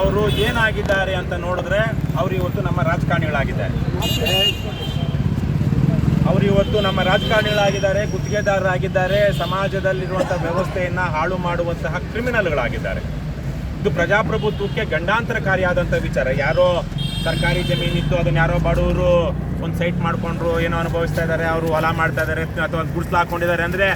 ಅವರು ಏನಾಗಿದ್ದಾರೆ ಅಂತ ನೋಡಿದ್ರೆ ಅವರು ಇವತ್ತು ನಮ್ಮ ರಾಜಕಾರಣಿಗಳಾಗಿದ್ದಾರೆ. ಅವರು ಇವತ್ತು ನಮ್ಮ ರಾಜಕಾರಣಿಗಳಾಗಿದ್ದಾರೆ, ಗುತ್ತಿಗೆದಾರರಾಗಿದ್ದಾರೆ, ಸಮಾಜದಲ್ಲಿರುವಂಥ ವ್ಯವಸ್ಥೆಯನ್ನು ಹಾಳು ಮಾಡುವಂತಹ ಕ್ರಿಮಿನಲ್ಗಳಾಗಿದ್ದಾರೆ. ಇದು ಪ್ರಜಾಪ್ರಭುತ್ವಕ್ಕೆ ಗಂಡಾಂತರಕಾರಿಯಾದಂಥ ವಿಚಾರ. ಯಾರೋ ಸರ್ಕಾರಿ ಜಮೀನಿತ್ತು, ಅದನ್ನ ಯಾರೋ ಬಡವರು ಒಂದು ಸೈಟ್ ಮಾಡಿಕೊಂಡ್ರು, ಏನೋ ಅನುಭವಿಸ್ತಾ ಇದ್ದಾರೆ, ಅವರು ಹೊಲ ಮಾಡ್ತಾ ಇದ್ದಾರೆ, ಅಥವಾ ಗುಡ್ಸ್ಲು ಹಾಕೊಂಡಿದ್ದಾರೆ ಅಂದರೆ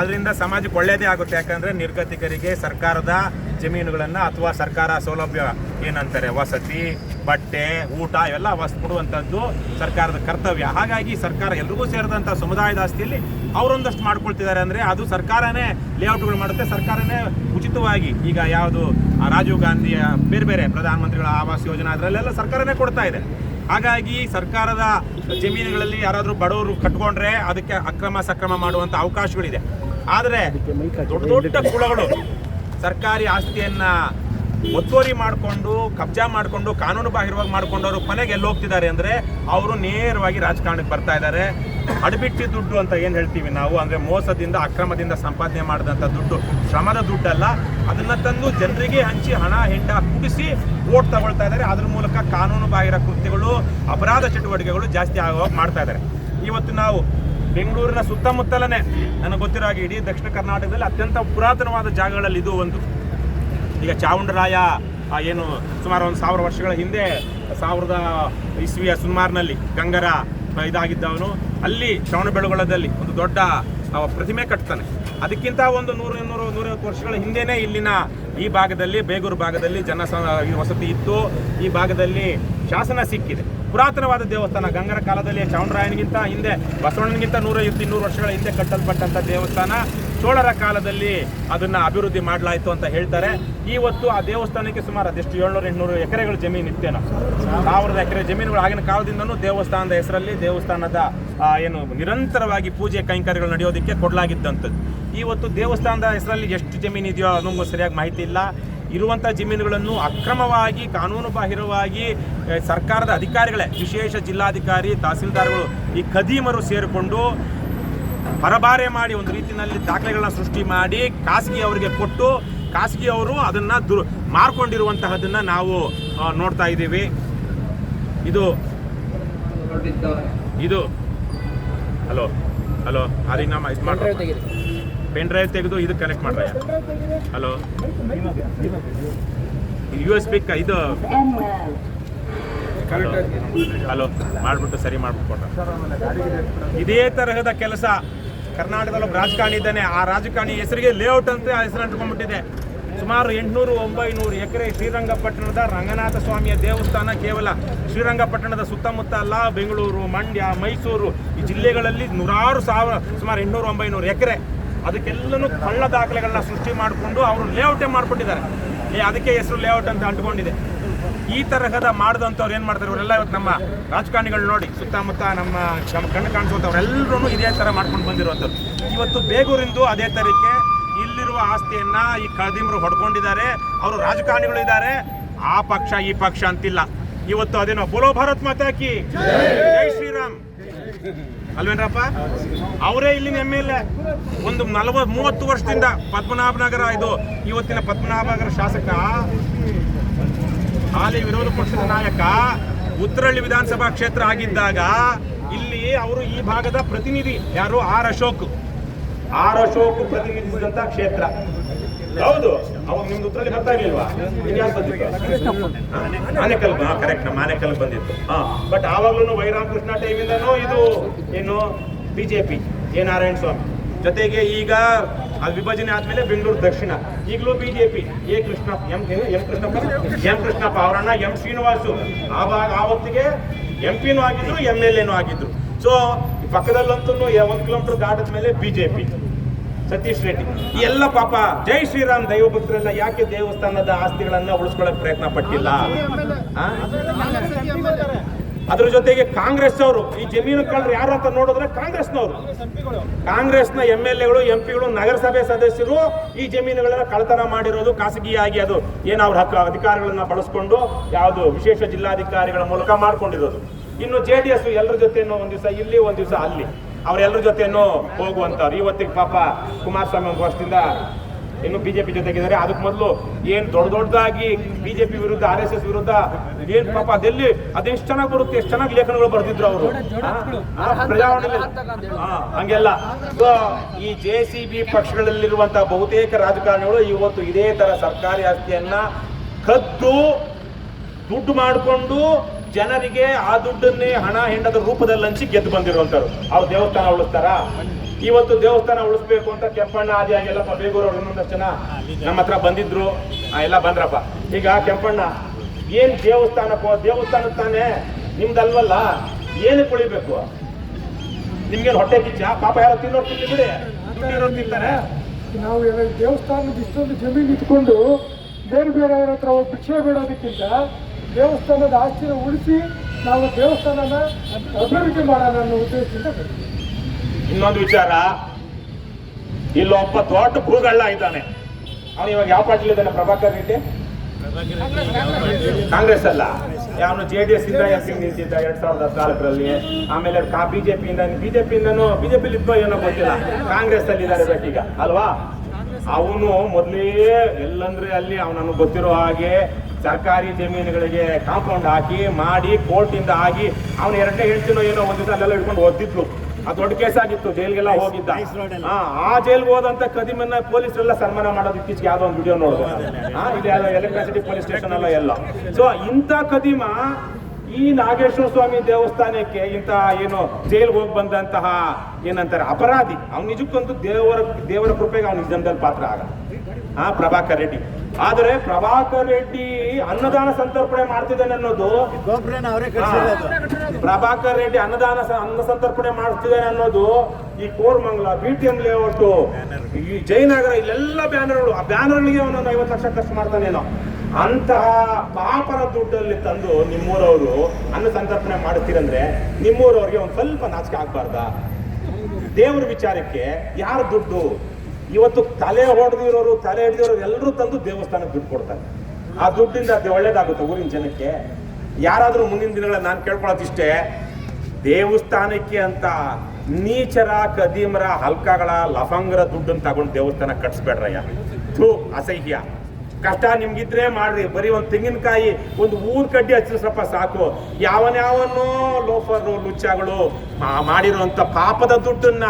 ಅದರಿಂದ ಸಮಾಜಕ್ಕೆ ಒಳ್ಳೆಯದೇ ಆಗುತ್ತೆ. ಯಾಕಂದರೆ ನಿರ್ಗತಿಕರಿಗೆ ಸರ್ಕಾರದ ಜಮೀನುಗಳನ್ನು ಅಥವಾ ಸರ್ಕಾರ ಸೌಲಭ್ಯ ಏನಂತಾರೆ? ವಸತಿ, ಬಟ್ಟೆ, ಊಟ ಎಲ್ಲ ವಸ್, ಕೊಡುವಂಥದ್ದು ಸರ್ಕಾರದ ಕರ್ತವ್ಯ. ಹಾಗಾಗಿ ಸರ್ಕಾರ ಎಲ್ರಿಗೂ ಸೇರಿದಂಥ ಸಮುದಾಯದ ಆಸ್ತಿಯಲ್ಲಿ ಅವರೊಂದಷ್ಟು ಮಾಡ್ಕೊಳ್ತಿದ್ದಾರೆ ಅಂದರೆ ಅದು ಸರ್ಕಾರನೇ ಲೇಔಟ್ಗಳು ಮಾಡುತ್ತೆ. ಸರ್ಕಾರನೇ ಉಚಿತವಾಗಿ ಈಗ ಯಾವುದು ರಾಜೀವ್ ಗಾಂಧಿಯ ಬೇರೆ ಬೇರೆ ಪ್ರಧಾನಮಂತ್ರಿಗಳ ಆವಾಸ್ ಯೋಜನೆ ಅದರಲ್ಲೆಲ್ಲ ಸರ್ಕಾರನೇ ಕೊಡ್ತಾ ಇದೆ. ಹಾಗಾಗಿ ಸರ್ಕಾರದ ಜಮೀನುಗಳಲ್ಲಿ ಯಾರಾದರೂ ಬಡವರು ಕಟ್ಕೊಂಡ್ರೆ ಅದಕ್ಕೆ ಅಕ್ರಮ ಸಕ್ರಮ ಮಾಡುವಂಥ ಅವಕಾಶಗಳಿದೆ. ಆದರೆ ದೊಡ್ಡ ದೊಡ್ಡ ಕುಳಗಳು ಸರ್ಕಾರಿ ಆಸ್ತಿಯನ್ನ ಒತ್ತುವರಿ ಮಾಡಿಕೊಂಡು, ಕಬ್ಜಾ ಮಾಡಿಕೊಂಡು, ಕಾನೂನು ಬಾಹಿರವಾಗಿ ಮಾಡ್ಕೊಂಡವರು ಕೊನೆಗೆ ಎಲ್ಲಿ ಹೋಗ್ತಿದ್ದಾರೆ ಅಂದರೆ ಅವರು ನೇರವಾಗಿ ರಾಜಕಾರಣಕ್ಕೆ ಬರ್ತಾ ಇದ್ದಾರೆ. ಅಡಬಿಟ್ಟಿ ದುಡ್ಡು ಅಂತ ಏನು ಹೇಳ್ತೀವಿ ನಾವು? ಅಂದರೆ ಮೋಸದಿಂದ, ಅಕ್ರಮದಿಂದ ಸಂಪಾದನೆ ಮಾಡಿದಂಥ ದುಡ್ಡು. ಶ್ರಮದ ದುಡ್ಡಲ್ಲ. ಅದನ್ನು ತಂದು ಜನರಿಗೆ ಹಂಚಿ, ಹಣ, ಹೆಂಡ ಕುಡಿಸಿ ಓಟ್ ತಗೊಳ್ತಾ ಇದ್ದಾರೆ. ಅದ್ರ ಮೂಲಕ ಕಾನೂನು ಬಾಹಿರ ಕೃತ್ಯಗಳು, ಅಪರಾಧ ಚಟುವಟಿಕೆಗಳು ಜಾಸ್ತಿ ಆಗೋಗಿ ಮಾಡ್ತಾ ಇದ್ದಾರೆ. ಇವತ್ತು ನಾವು ಬೆಂಗಳೂರಿನ ಸುತ್ತಮುತ್ತಲನೇ, ನನಗೆ ಗೊತ್ತಿರೋ ಹಾಗೆ ಇಡೀ ದಕ್ಷಿಣ ಕರ್ನಾಟಕದಲ್ಲಿ ಅತ್ಯಂತ ಪುರಾತನವಾದ ಜಾಗಗಳಲ್ಲಿ ಇದು ಒಂದು. ಈಗ ಚಾವುಂಡರಾಯ ಏನು ಸುಮಾರು ಒಂದು ಸಾವಿರ ವರ್ಷಗಳ ಹಿಂದೆ ಸಾವಿರದ ಇಸ್ವಿಯ ಸುಮಾರಿನಲ್ಲಿ ಗಂಗರ ಇದಾಗಿದ್ದವನು. ಅಲ್ಲಿ ಶ್ರವಣಬೆಳಗೊಳದಲ್ಲಿ ಒಂದು ದೊಡ್ಡ ಪ್ರತಿಮೆ ಕಟ್ತಾನೆ. ಅದಕ್ಕಿಂತ ಒಂದು ನೂರು, ಇನ್ನೂರು, ನೂರೈವತ್ತು ವರ್ಷಗಳ ಹಿಂದೆಯೇ ಇಲ್ಲಿನ ಈ ಭಾಗದಲ್ಲಿ, ಬೇಗೂರು ಭಾಗದಲ್ಲಿ ಜನ ವಸತಿ ಇತ್ತು ಈ ಭಾಗದಲ್ಲಿ ಶಾಸನ ಸಿಕ್ಕಿದೆ. ಪುರಾತನವಾದ ದೇವಸ್ಥಾನ. ಗಂಗರ ಕಾಲದಲ್ಲಿ ಚಾಮರಾಯನಿಗಿಂತ ಹಿಂದೆ, ಬಸವಣ್ಣನಿಗಿಂತ ನೂರೈವತ್ತು ಇನ್ನೂರು ವರ್ಷಗಳ ಹಿಂದೆ ಕಟ್ಟಲ್ಪಟ್ಟಂಥ ದೇವಸ್ಥಾನ. ಚೋಳರ ಕಾಲದಲ್ಲಿ ಅದನ್ನು ಅಭಿವೃದ್ಧಿ ಮಾಡಲಾಯಿತು ಅಂತ ಹೇಳ್ತಾರೆ. ಇವತ್ತು ಆ ದೇವಸ್ಥಾನಕ್ಕೆ ಸುಮಾರು ಅದೆಷ್ಟು? ಏಳ್ನೂರು, ಎಂಟುನೂರು ಎಕರೆಗಳು ಜಮೀನು ಇತ್ತೇನೋ ಸಾವಿರದ ಎಕರೆ ಜಮೀನುಗಳು ಆಗಿನ ಕಾಲದಿಂದನೂ ದೇವಸ್ಥಾನದ ಹೆಸರಲ್ಲಿ ದೇವಸ್ಥಾನದ ಏನು ನಿರಂತರವಾಗಿ ಪೂಜೆ ಕೈಂಕರ್ಯಗಳು ನಡೆಯೋದಕ್ಕೆ ಕೊಡಲಾಗಿದ್ದಂಥದ್ದು. ಇವತ್ತು ದೇವಸ್ಥಾನದ ಹೆಸರಲ್ಲಿ ಎಷ್ಟು ಜಮೀನು ಇದೆಯೋ ಅದೊಂದು ಸರಿಯಾಗಿ ಮಾಹಿತಿ ಇಲ್ಲ. ಇರುವಂಥ ಜಮೀನುಗಳನ್ನು ಅಕ್ರಮವಾಗಿ ಕಾನೂನು ಬಾಹಿರವಾಗಿ ಸರ್ಕಾರದ ಅಧಿಕಾರಿಗಳೇ ವಿಶೇಷ ಜಿಲ್ಲಾಧಿಕಾರಿ ತಹಸೀಲ್ದಾರ್ಗಳು ಈ ಖದೀಮರು ಸೇರಿಕೊಂಡು ಪರಭಾರೆ ಮಾಡಿ ಒಂದು ರೀತಿಯಲ್ಲಿ ದಾಖಲೆಗಳನ್ನ ಸೃಷ್ಟಿ ಮಾಡಿ ಖಾಸಗಿ ಅವರಿಗೆ ಕೊಟ್ಟು ಖಾಸಗಿ ಅವರು ಅದನ್ನ ದುರ್ ಮಾರ್ಕೊಂಡಿರುವಂತಹದನ್ನ ನಾವು ನೋಡ್ತಾ ಇದ್ದೀವಿ. ಇದು ಇದು ಹಲೋ ಹಲೋ ಅದೀಗ ನಮ್ಮ ಇದು ಮಾಡ್ರಿ ಪೆನ್ ಡ್ರೈವ್ ತೆಗೆದು ಇದು ಕನೆಕ್ಟ್ ಮಾಡ್ರ. ಹಲೋ ಯು ಎಸ್ ಬಿ ಇದು ಹಲೋ ಮಾಡಿಬಿಟ್ಟು ಸರಿ ಮಾಡ್ಬಿಟ್ಟು ಇದೇ ತರಹದ ಕೆಲಸ ಕರ್ನಾಟಕದಲ್ಲಿ ಒಬ್ಬ ರಾಜಕಾರಣಿ ಇದ್ದಾನೆ. ಆ ರಾಜಕಾರಣಿ ಹೆಸರಿಗೆ ಲೇಔಟ್ ಅಂತ ಹೆಸರು ಅಂಟ್ಕೊಂಡ್ಬಿಟ್ಟಿದೆ ಸುಮಾರು ಎಂಟುನೂರು ಒಂಬೈನೂರು ಎಕರೆ ಶ್ರೀರಂಗಪಟ್ಟಣದ ರಂಗನಾಥ ಸ್ವಾಮಿಯ ದೇವಸ್ಥಾನ ಕೇವಲ ಶ್ರೀರಂಗಪಟ್ಟಣದ ಸುತ್ತಮುತ್ತ ಅಲ್ಲ, ಬೆಂಗಳೂರು, ಮಂಡ್ಯ, ಮೈಸೂರು, ಈ ಜಿಲ್ಲೆಗಳಲ್ಲಿ ನೂರಾರು ಸಾವಿರ ಸುಮಾರು ಎಂಟುನೂರು ಒಂಬೈನೂರು ಎಕರೆ ಅದಕ್ಕೆಲ್ಲನೂ ಕಳ್ಳ ದಾಖಲೆಗಳನ್ನ ಸೃಷ್ಟಿ ಮಾಡಿಕೊಂಡು ಅವರು ಲೇಔಟೇ ಮಾಡ್ಕೊಂಡಿದ್ದಾರೆ. ಏ, ಅದಕ್ಕೆ ಹೆಸರು ಲೇಔಟ್ ಅಂತ ಅಂಟ್ಕೊಂಡಿದೆ. ಈ ತರಹದ ಮಾಡಿದಂಥವ್ರು ಏನು ಮಾಡ್ತಾರೆ? ಇವರೆಲ್ಲ ಇವತ್ತು ನಮ್ಮ ರಾಜಕಾರಣಿಗಳು ನೋಡಿ, ಸುತ್ತಮುತ್ತ ನಮ್ಮ ನಮ್ಮ ಕಣ್ಣು ಕಾಣಿಸುವಂಥವ್ರೆಲ್ಲರೂ ಇದೇ ಥರ ಮಾಡ್ಕೊಂಡು ಬಂದಿರುವಂಥದ್ದು ಇವತ್ತು ಬೇಗೂರಿಂದು ಅದೇ ತರಕ್ಕೆ ಇಲ್ಲಿರುವ ಆಸ್ತಿಯನ್ನು ಈ ಕದಿಮರು ಹೊಡ್ಕೊಂಡಿದ್ದಾರೆ. ಅವರು ರಾಜಕಾರಣಿಗಳು ಇದ್ದಾರೆ. ಆ ಪಕ್ಷ ಈ ಪಕ್ಷ ಅಂತಿಲ್ಲ. ಇವತ್ತು ಅದೇನೋ, ಬೋಲೋ ಭಾರತ್ ಮಾತಾಕಿ ಜೈ ಶ್ರೀರಾಮ್. ಅಲ್ವೇನ್ರಪ್ಪ? ಅವರೇ ಇಲ್ಲಿನ ಎಂ ಎಲ್ ಎ ಒಂದು ನಲವತ್ತು ಮೂವತ್ತು ವರ್ಷದಿಂದ ಪದ್ಮನಾಭನಗರ ಇದು ಇವತ್ತಿನ ಪದ್ಮನಾಭನಗರ ಶಾಸಕ. ಹಾಲಿ ವಿರೋಧ ಪಕ್ಷದ ನಾಯಕ, ಉತ್ತರಳ್ಳಿ ವಿಧಾನಸಭಾ ಕ್ಷೇತ್ರ ಆಗಿದ್ದಾಗ ಇಲ್ಲಿ ಅವರು ಈ ಭಾಗದ ಪ್ರತಿನಿಧಿ ಯಾರು? ಆರ್ ಅಶೋಕ್. ಆರ್ ಅಶೋಕ್ ಪ್ರತಿನಿಧಿಸಿದಂತ ಕ್ಷೇತ್ರ. ಹೌದು, ಅವಾಗ ನಿಮ್ದು ಉತ್ತರಹಳ್ಳಿ ಬರ್ತಾ ಇರ್ಲಿಲ್ವಾ? ಆನೆಕಲ್ ಕರೆಕ್ಟ್ ನಮ್ಮ ಆನೆಕಲ್ ಬಂದಿತ್ತು. ಹಾ ಬಟ್ ಆವಾಗ್ಲೂ ವೈರಾಮಕೃಷ್ಣ ಟೈಮಿಂದನೂ ಇದು ಏನು ಬಿಜೆಪಿ ಎ ನಾರಾಯಣ ಸ್ವಾಮಿ ಜೊತೆಗೆ ಈಗ ಅದು ವಿಭಜನೆ ಆದ್ಮೇಲೆ ಬೆಂಗಳೂರು ದಕ್ಷಿಣ. ಈಗಲೂ BJP A Krishna, M M Krishnappa M Krishnappa ಅವರನ್ನ ಎಂ ಶ್ರೀನಿವಾಸು. ಆವಾಗ ಆವತ್ತಿಗೆ ಎಂ ಪಿನೂ ಆಗಿದ್ರು ಎಂ ಎಲ್ ಎನೂ ಆಗಿದ್ರು. ಸೊ ಪಕ್ಕದಲ್ಲಂತೂ ಒಂದು ಕಿಲೋಮೀಟರ್ ದಾಟದ ಮೇಲೆ ಬಿಜೆಪಿ ಸತೀಶ್ ರೆಡ್ಡಿ. ಎಲ್ಲ ಪಾಪ ಜೈ ಶ್ರೀರಾಮ್ ದೈವಭಕ್ತರೆಲ್ಲ ಯಾಕೆ ದೇವಸ್ಥಾನದ ಆಸ್ತಿಗಳನ್ನ ಉಳಿಸ್ಕೊಳ್ಳಕ್ ಪ್ರಯತ್ನ ಪಟ್ಟಿಲ್ಲ? ಅದ್ರ ಜೊತೆಗೆ ಕಾಂಗ್ರೆಸ್ ಅವರು, ಈ ಜಮೀನು ಕಳ್ಳರು ಯಾರು ಅಂತ ನೋಡಿದ್ರೆ ಕಾಂಗ್ರೆಸ್ನವರು. ಕಾಂಗ್ರೆಸ್ನ ಎಂ ಎಲ್ ಎಗಳು, ಎಂ ಪಿಗಳು, ನಗರಸಭೆ ಸದಸ್ಯರು ಈ ಜಮೀನುಗಳನ್ನ ಕಳತನ ಮಾಡಿರೋದು ಖಾಸಗಿಯಾಗಿ ಅದು. ಏನು ಅವ್ರ ಹಕ್ಕು ಅಧಿಕಾರಗಳನ್ನ ಬಳಸ್ಕೊಂಡು ಯಾವುದು ವಿಶೇಷ ಜಿಲ್ಲಾಧಿಕಾರಿಗಳ ಮೂಲಕ ಮಾಡ್ಕೊಂಡಿರೋದು. ಇನ್ನು ಜೆ ಡಿ ಎಸ್ ಎಲ್ಲರ ಜೊತೆ ಒಂದ್ ದಿವಸ, ಇಲ್ಲಿ ಒಂದ್ ದಿವಸ ಅಲ್ಲಿ. ಅವರೆಲ್ಲರ ಜೊತೆನೂ ಹೋಗುವಂಥವ್ರು. ಇವತ್ತಿಗೆ ಪಾಪ ಕುಮಾರಸ್ವಾಮಿ ಒಂದು ವರ್ಷದಿಂದ ಇನ್ನು ಪಿ ಜೊತೆಗಿದ್ದಾರೆ. ಅದಕ್ಕೆ ಮೊದಲು ಏನು ದೊಡ್ಡ ದೊಡ್ಡದಾಗಿ ಬಿ ಜೆ ಪಿ ವಿರುದ್ಧ ಆರ್ ಎಸ್ ಎಸ್ ವಿರುದ್ಧ ಏನು ಪಾಪ ಅದೆಲ್ಲಿ ಅದೆಷ್ಟು ಚೆನ್ನಾಗಿ ಬರುತ್ತೆ ಎಷ್ಟು ಚೆನ್ನಾಗಿ ಲೇಖನಗಳು ಬರ್ತಿದ್ರು ಅವರು. ಹಂಗೆಲ್ಲ. So, ಈ ಜೆ ಸಿ ಬಿ ಪಕ್ಷಗಳಲ್ಲಿರುವಂತಹ ಬಹುತೇಕ ರಾಜಕಾರಣಿಗಳು ಇವತ್ತು ಇದೇ ತರ ಸರ್ಕಾರಿ ಆಸ್ತಿಯನ್ನ ಕದ್ದು ದುಡ್ಡು ಮಾಡಿಕೊಂಡು ಜನರಿಗೆ ಆ ದುಡ್ಡನ್ನೇ ಹಣ ಹೆಂಡದ ರೂಪದಲ್ಲಿ ಹಂಚಿ ಗೆದ್ದು ಬಂದಿರುವಂತರು ಅವ್ರು ದೇವಸ್ಥಾನ ಉಳಿಸ್ತಾರ? ಇವತ್ತು ದೇವಸ್ಥಾನ ಉಳಿಸ್ಬೇಕು ಅಂತ ಕೆಂಪಣ್ಣ, ಆದಿ ಆಗಿಲ್ಲಪ್ಪ ಬೇಗೂರವ್ರು ಇನ್ನೊಂದಷ್ಟು ಜನ ನಮ್ಮ ಹತ್ರ ಬಂದಿದ್ರು. ಎಲ್ಲ ಬಂದ್ರಪ್ಪ. ಈಗ ಕೆಂಪಣ್ಣ, ಏನ್ ದೇವಸ್ಥಾನಕ್ಕೋ ದೇವಸ್ಥಾನ ತಾನೇ? ನಿಮ್ದಲ್ವಲ್ಲ? ಏನಕ್ಕೆ ಉಳಿಬೇಕು? ನಿಮ್ಗೇನು ಹೊಟ್ಟೆ ಕಿಚ್ಚ? ಪಾಪ ಯಾರೋ ತಿನ್ನೋರು ತಿನ್ಲಿ ಬಿಡಿ. ದುಡ್ಡಿರೋರು ತಿಂತಾರೆ. ನಾವು ದೇವಸ್ಥಾನದ ಇಷ್ಟೊಂದು ಜಮೀನು ಇಟ್ಕೊಂಡು ಬೇರೆ ಬೇರೆಯವ್ರ ಹತ್ರ ಹೋಗಿ ಭಿಕ್ಷೆ ಬೇಡೋದಕ್ಕಿಂತ ದೇವಸ್ಥಾನದ ಆಸ್ತಿನ ಉಳಿಸಿ ನಾವು ದೇವಸ್ಥಾನನ ಅಭಿವೃದ್ಧಿ ಮಾಡೋಣ ಅನ್ನೋ ಉದ್ದೇಶದಿಂದ ಇನ್ನೊಂದು ವಿಚಾರ ಇಲ್ಲೊಬ್ಬ ದೊಡ್ಡ ಭೂಗಳ್ಳ ಇದ್ದಾನೆ. ಅವನು ಇವಾಗ ಯಾವ ಪಾರ್ಟಿಲಿ ಇದ್ದಾನೆ? ಪ್ರಭಾಕರ್ ರೆಡ್ಡಿ? ಕಾಂಗ್ರೆಸ್ ಅಲ್ಲ. ಅವನು ಜೆ ಡಿ ಎಸ್ ಇಂದ ಸಿಂಗ್ ನಿಂತಿದ್ದ ಎರಡ್ ಸಾವಿರದ ಹದಿನಾಲ್ಕರಲ್ಲಿ. ಆಮೇಲೆ ಬಿಜೆಪಿ ಇಂದ ಬಿಜೆಪಿ ಇಂದನು ಬಿಜೆಪಿ ಇದ್ದ ಏನೋ ಗೊತ್ತಿಲ್ಲ. ಕಾಂಗ್ರೆಸ್ ಅಲ್ಲಿ ಇದ್ದಾರೆ ಬೇಕೀಗ ಅಲ್ವಾ? ಅವನು ಮೊದಲೇ ಎಲ್ಲಂದ್ರೆ ಅಲ್ಲಿ ಅವನನ್ನು ಗೊತ್ತಿರೋ ಹಾಗೆ ಸರ್ಕಾರಿ ಜಮೀನುಗಳಿಗೆ ಕಾಂಪೌಂಡ್ ಹಾಕಿ ಮಾಡಿ ಕೋರ್ಟಿಂದ ಇಂದ ಆಗಿ ಅವನು ಎರಡನೇ ಹೇಳ್ತೀನೋ ಏನೋ ಒಂದು ದಿವಸ ಅಲ್ಲೆಲ್ಲ ಇಟ್ಕೊಂಡು ಓದಿದ್ಲು ಆ ದೊಡ್ಡ ಕೇಸ್ ಆಗಿತ್ತು ಜೈಲ್ಗೆಲ್ಲ ಹೋಗಿದ್ದ. ಆ ಜೈಲ್ಗೆ ಹೋದಂತ ಕದಿಮನ್ನ ಪೊಲೀಸರೆಲ್ಲ ಸನ್ಮಾನ ಮಾಡೋದು ಇತ್ತೀಚೆಗೆ ಯಾವ್ದೋ ಒಂದು ವಿಡಿಯೋ ನೋಡಿದೆ. ಇದು ಯಾವ್ದೋ ಎಲೆಕ್ಟ್ರಿಸಿಟಿ ಪೊಲೀಸ್ ಸ್ಟೇಷನ್ ಅಲ್ಲ ಎಲ್ಲ. ಸೊ ಇಂಥ ಕದಿಮ ಈ ನಾಗೇಶ್ವರ ಸ್ವಾಮಿ ದೇವಸ್ಥಾನಕ್ಕೆ ಇಂತಹ ಏನು ಜೈಲ್ಗೆ ಹೋಗಿ ಬಂದಂತಹ ಏನಂತಾರೆ ಅಪರಾಧಿ ಅವ್ನು ನಿಜಕ್ಕಂತೂ ದೇವರ ದೇವರ ಕೃಪೆಗೆ ಅವ್ನ ನಿಜದಲ್ಲಿ ಪಾತ್ರ ಆಗ ಆ ಪ್ರಭಾಕರ್ ರೆಡ್ಡಿ. ಆದರೆ ಪ್ರಭಾಕರ್ ರೆಡ್ಡಿ ಅನ್ನದಾನ ಸಂತರ್ಪಣೆ ಮಾಡ್ತಿದ್ದಾನೆ ಅನ್ನೋದು ಪ್ರಭಾಕರ್ ರೆಡ್ಡಿ ಅನ್ನದಾನ ಅನ್ನ ಸಂತರ್ಪಣೆ ಮಾಡ್ತಿದ್ದಾನೆ ಅನ್ನೋದು ಈ Koramangala B T M layout ಈ ಜಯನಗರ ಇಲ್ಲೆಲ್ಲ ಬ್ಯಾನರ್ಗಳು. ಆ ಬ್ಯಾನರ್ಗಳಿಗೆ ಒಂದೊಂದು ಐವತ್ತು ಲಕ್ಷ ಖರ್ಚು ಮಾಡ್ತಾನೇನೋ ಅಂತಹ ಪಾಪರ ದುಡ್ಡಲ್ಲಿ ತಂದು ನಿಮ್ಮೂರವರು ಅನ್ನ ಸಂತರ್ಪಣೆ ಮಾಡ್ತೀರಂದ್ರೆ ನಿಮ್ಮೂರವ್ರಿಗೆ ಒಂದು ಸ್ವಲ್ಪ ನಾಚಿಕೆ ಆಗ್ಬಾರ್ದ? ದೇವ್ರ ವಿಚಾರಕ್ಕೆ ಯಾರ ದುಡ್ಡು? ಇವತ್ತು ತಲೆ ಹೊಡೆದಿರೋರು, ತಲೆ ಹಿಡಿದಿರೋರು ಎಲ್ಲರೂ ತಂದು ದೇವಸ್ಥಾನಕ್ಕೆ ದುಡ್ಡು ಕೊಡ್ತಾರೆ. ಆ ದುಡ್ಡಿಂದ ಅದು ಒಳ್ಳೇದಾಗುತ್ತೆ ಊರಿನ ಜನಕ್ಕೆ. ಯಾರಾದರೂ ಮುಂದಿನ ದಿನಗಳಲ್ಲಿ ನಾನು ಕೇಳ್ಕೊಳ್ಳೋದಿಷ್ಟೇ ದೇವಸ್ಥಾನಕ್ಕೆ ಅಂತ ನೀಚರ, ಕದೀಮರ, ಹಲ್ಕಗಳ, ಲಫಂಗರ ದುಡ್ಡನ್ನು ತಗೊಂಡು ದೇವಸ್ಥಾನ ಕಟ್ಸ್ಬೇಡ್ರಯ್ಯ. ಥೂ, ಅಸಹ್ಯ. ಕಷ್ಟ ನಿಮ್ಗಿದ್ರೆ ಮಾಡ್ರಿ. ಬರೀ ಒಂದು ತೆಂಗಿನಕಾಯಿ, ಒಂದು ಊರ್ ಕಡ್ಡಿ ಹಚ್ಚಿಸ್ರಪ್ಪ ಸಾಕು. ಯಾವನ್ಯಾವನ್ನೋ ಲೋಫರು, ಲುಚ್ಚಗಳು ಮಾಡಿರುವಂಥ ಪಾಪದ ದುಡ್ಡನ್ನ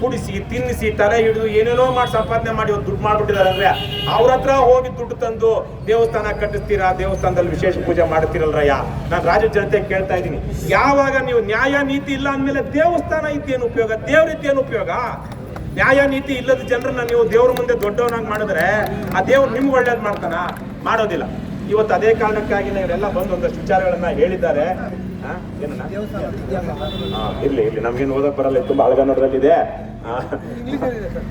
ಕುಡಿಸಿ, ತಿನ್ನಿಸಿ, ತಲೆ ಹಿಡಿದು ಏನೇನೋ ಮಾಡಿ ಸಂಪಾದನೆ ಮಾಡಿ ಒಂದು ದುಡ್ಡು ಮಾಡ್ಬಿಟ್ಟಿದ್ದಾರೆ ಅಂದ್ರೆ ಅವ್ರ ಹತ್ರ ಹೋಗಿ ದುಡ್ಡು ತಂದು ದೇವಸ್ಥಾನ ಕಟ್ಟಿಸ್ತೀರಾ? ದೇವಸ್ಥಾನದಲ್ಲಿ ವಿಶೇಷ ಪೂಜೆ ಮಾಡ್ತಿರಲ್ರಯ್ಯ? ನಾನು ರಾಜ್ಯ ಜನತೆ ಕೇಳ್ತಾ ಇದ್ದೀನಿ. ಯಾವಾಗ ನೀವು ನ್ಯಾಯ ನೀತಿ ಇಲ್ಲ ಅಂದಮೇಲೆ ದೇವಸ್ಥಾನ ಇದ್ದೇನು ಉಪಯೋಗ? ದೇವ್ರ ಇದ್ದೇನು ಉಪಯೋಗ? ನ್ಯಾಯ ನೀತಿ ಇಲ್ಲದ ಜನರನ್ನ ನೀವು ದೇವ್ರ ಮುಂದೆ ದೊಡ್ಡವನಾಗಿ ಮಾಡಿದ್ರೆ ಆ ದೇವ್ರು ನಿಮ್ಗೆ ಒಳ್ಳೇದು ಮಾಡ್ತಾನ? ಮಾಡೋದಿಲ್ಲ. ಇವತ್ತು ಅದೇ ಕಾರಣಕ್ಕಾಗಿ ಇವರೆಲ್ಲ ಬಂದು ಒಂದಷ್ಟು ವಿಚಾರಗಳನ್ನ ಹೇಳಿದ್ದಾರೆ. ಇಲ್ಲಿ ಇಲ್ಲಿ ನಮ್ಗೇನು ಓದಕ್ ಬರಲ್ಲ, ತುಂಬಾ ಅಳಗನ್ನೋದ್ರಲ್ಲಿದೆ.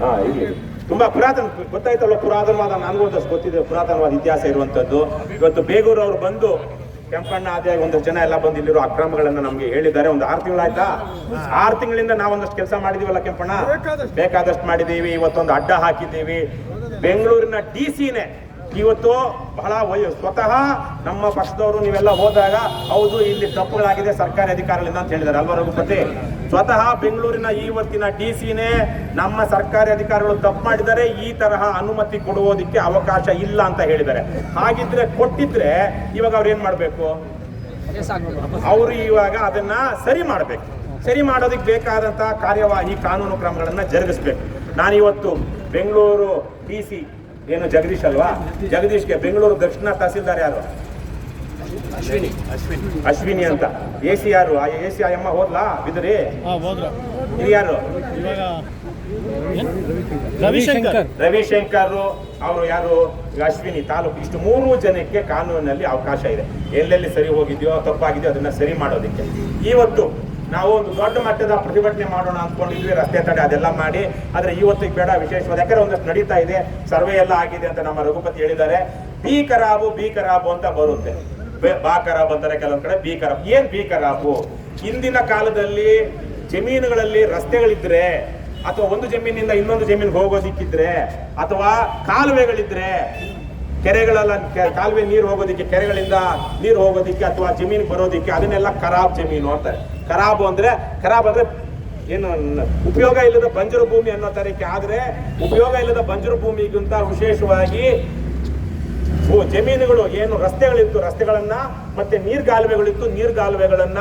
ಹಾ ಇಲ್ಲಿ ತುಂಬಾ ಪುರಾತನ ಗೊತ್ತಾಯ್ತಲ್ಲ ಪುರಾತನವಾದ, ನನಗೂ ಒಂದಷ್ಟು ಗೊತ್ತಿದೆ. ಪುರಾತನವಾದ ಇತಿಹಾಸ ಇರುವಂತದ್ದು. ಇವತ್ತು ಬೇಗೂರು ಅವ್ರು ಬಂದು ಕೆಂಪಣ್ಣ ಆದಿಯಾಗಿ ಒಂದಷ್ಟು ಜನ ಎಲ್ಲ ಬಂದು ಇಲ್ಲಿರೋ ಅಕ್ರಮಗಳನ್ನ ನಮ್ಗೆ ಹೇಳಿದ್ದಾರೆ. ಒಂದು ಆರು ತಿಂಗಳಾಯ್ತಾ ಆರು ತಿಂಗಳಿಂದ ನಾವೊಂದಷ್ಟು ಕೆಲಸ ಮಾಡಿದೀವಲ್ಲ ಕೆಂಪಣ್ಣ? ಬೇಕಾದಷ್ಟು. ಮಾಡಿದೀವಿ. ಇವತ್ತೊಂದು ಅಡ್ಡ ಹಾಕಿದ್ದೀವಿ. ಬೆಂಗಳೂರಿನ ಡಿ ಸಿನೇ ಇವತ್ತು ಬಹಳ ವಯ ಸ್ವತಃ ನಮ್ಮ ಪಕ್ಷದವರು ನೀವೆಲ್ಲ ಹೋದಾಗ ಹೌದು ಇಲ್ಲಿ ತಪ್ಪುಗಳಾಗಿದೆ ಸರ್ಕಾರಿ ಅಧಿಕಾರಿಗಳಿಂದ ಅಂತ ಹೇಳಿದ್ದಾರೆ. ಅಲ್ವಾ ರಘುಪತಿ? ಸ್ವತಃ ಬೆಂಗಳೂರಿನ ಇವತ್ತಿನ ಡಿ ಸಿನೇ ನಮ್ಮ ಸರ್ಕಾರಿ ಅಧಿಕಾರಿಗಳು ತಪ್ಪು ಮಾಡಿದರೆ ಈ ತರಹ ಅನುಮತಿ ಕೊಡುವುದಕ್ಕೆ ಅವಕಾಶ ಇಲ್ಲ ಅಂತ ಹೇಳಿದ್ದಾರೆ. ಹಾಗಿದ್ರೆ ಕೊಟ್ಟಿದ್ರೆ ಇವಾಗ ಅವ್ರು ಏನ್ ಮಾಡಬೇಕು? ಅವರು ಇವಾಗ ಅದನ್ನ ಸರಿ ಮಾಡಬೇಕು. ಸರಿ ಮಾಡೋದಕ್ಕೆ ಬೇಕಾದಂತಹ ಕಾರ್ಯವಾಹಿ ಕಾನೂನು ಕ್ರಮಗಳನ್ನ ಜರುಗಿಸ್ಬೇಕು. ನಾನು ಇವತ್ತು ಬೆಂಗಳೂರು ಡಿ ಸಿ ಏನು ಜಗದೀಶ್ ಅಲ್ವಾ? ಜಗದೀಶ್ಗೆ ಬೆಂಗಳೂರು ದಕ್ಷಿಣ ತಹಸೀಲ್ದಾರ್ ಯಾರು? ಅಶ್ವಿನಿ. ಅಶ್ವಿನಿ ಅಶ್ವಿನಿ ಅಂತ. ಎ ಸಿ ಯಾರು ಆ ಎ ಸಿ ಅಮ್ಮ ಹೋದ್ಲಾ ಬಿದ್ರಿ ಇದು ಯಾರು? ಇವಾಗ ರವಿಶಂಕರ್. ರವಿಶಂಕರ್ ಅವರು ಯಾರು? ಅಶ್ವಿನಿ ತಾಲೂಕು. ಇಷ್ಟು ಮೂರು ಜನಕ್ಕೆ ಕಾನೂನಿನಲ್ಲಿ ಅವಕಾಶ ಇದೆ. ಎಲ್ಲೆಲ್ಲಿ ಸರಿ ಹೋಗಿದೆಯೋ ತಪ್ಪಾಗಿದೆಯೋ ಅದನ್ನ ಸರಿ ಮಾಡೋದಕ್ಕೆ. ಇವತ್ತು ನಾವು ಒಂದು ದೊಡ್ಡ ಮಟ್ಟದ ಪ್ರತಿಭಟನೆ ಮಾಡೋಣ ಅಂದ್ಕೊಂಡಿದ್ವಿ ರಸ್ತೆ ತಡೆ ಅದೆಲ್ಲ ಮಾಡಿ. ಆದ್ರೆ ಇವತ್ತಿಗೆ ಬೇಡ ವಿಶೇಷವಾದ ಯಾಕಂದ್ರೆ ಒಂದಷ್ಟು ನಡೀತಾ ಇದೆ ಸರ್ವೆ ಎಲ್ಲ ಆಗಿದೆ ಅಂತ ನಮ್ಮ ರಘುಪತಿ ಹೇಳಿದ್ದಾರೆ. ಬಿ ಭೀಕರಾಬು ಬಿ ಖರಾಬು ಅಂತ ಬರುತ್ತೆ. ಬೆ- ಬಾ ಖರಾಬ್ ಅಂತಾರೆ ಕೆಲವೊಂದ್ ಕಡೆ ಬಿ ಖರಾಬ್ ಏನ್ ಬಿ ಅಪ್ಪು? ಹಿಂದಿನ ಕಾಲದಲ್ಲಿ ಜಮೀನುಗಳಲ್ಲಿ ರಸ್ತೆಗಳಿದ್ರೆ ಅಥವಾ ಒಂದು ಜಮೀನಿಂದ ಇನ್ನೊಂದು ಜಮೀನಿಗೆ ಹೋಗೋದಿಕ್ಕಿದ್ರೆ ಅಥವಾ ಕಾಲುವೆಗಳಿದ್ರೆ ಕೆರೆಗಳೆಲ್ಲ ಕಾಲುವೆ ನೀರು ಹೋಗೋದಿಕ್ಕೆ, ಕೆರೆಗಳಿಂದ ನೀರು ಹೋಗೋದಿಕ್ಕೆ ಅಥವಾ ಜಮೀನು ಬರೋದಿಕ್ಕೆ ಅದನ್ನೆಲ್ಲ ಖರಾಬ್ ಜಮೀನು ಅಂತಾರೆ. ಖರಾಬು ಅಂದ್ರೆ ಖರಾಬ್ ಅಂದ್ರೆ ಏನು, ಉಪಯೋಗ ಇಲ್ಲದ ಬಂಜರು ಭೂಮಿ ಅನ್ನೋ ತರಕ್ಕೆ ಆದ್ರೆ ಉಪಯೋಗ ಇಲ್ಲದ ಬಂಜರು ಭೂಮಿಗಿಂತ ವಿಶೇಷವಾಗಿ ಭೂ ಜಮೀನುಗಳು ಏನು ರಸ್ತೆಗಳಿತ್ತು ರಸ್ತೆಗಳನ್ನ ಮತ್ತೆ ನೀರ್ಗಾಲುವೆಗಳಿತ್ತು ನೀರ್ಗಾಲುವೆಗಳನ್ನ